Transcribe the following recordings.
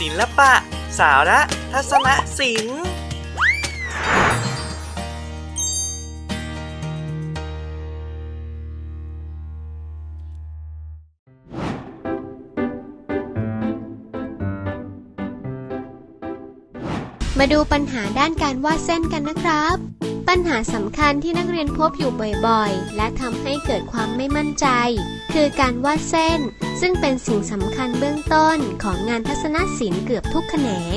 ศิลปะ สาระทัศนศิลป์มาดูปัญหาด้านการวาดเส้นกันนะครับ ปัญหาสำคัญที่นักเรียนพบอยู่บ่อยๆ และทำให้เกิดความไม่มั่นใจ คือการวาดเส้น ซึ่งเป็นสิ่งสำคัญเบื้องต้นของงานทัศนศิลป์เกือบทุกแขนง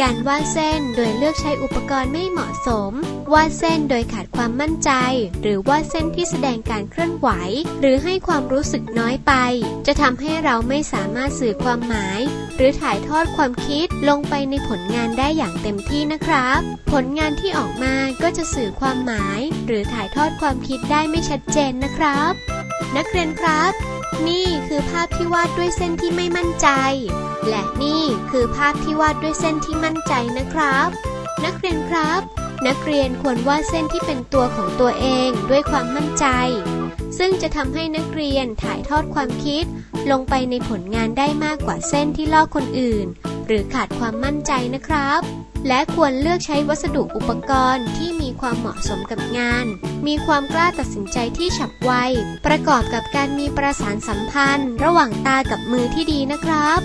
การวาดเส้นโดยเลือกใช้อุปกรณ์ไม่เหมาะสม วาดเส้นโดยขาดความมั่นใจ หรือวาดเส้นที่แสดงการเคลื่อนไหว หรือให้ความรู้สึกน้อยไป จะทำให้เราไม่สามารถสื่อความหมาย หรือถ่ายทอดความคิดลงไปในผลงานได้อย่างเต็มที่นะครับ ผลงานที่ออกมาก็จะสื่อความหมาย หรือถ่ายทอดความคิดได้ไม่ชัดเจนนะครับ นักเรียนครับ นี่คือภาพที่วาดด้วยเส้นที่ไม่มั่นใจ และนี่คือภาพที่วาดด้วยเส้นที่มั่นใจนะครับ นักเรียนครับ นักเรียนควรวาดเส้นที่เป็นตัวของตัวเองด้วยความมั่นใจ ซึ่งจะทำให้นักเรียนถ่ายทอดความคิด ลงไปในผลงานได้มากกว่าเส้นที่ลอกคนอื่น หรือขาดความมั่นใจนะครับ และควรเลือกใช้วัสดุอุปกรณ์ที่มีความเหมาะสมกับงาน มีความกล้าตัดสินใจที่ฉับไวประกอบกับการมีประสานสัมพันธ์ ระหว่างตากับมือที่ดีนะครับ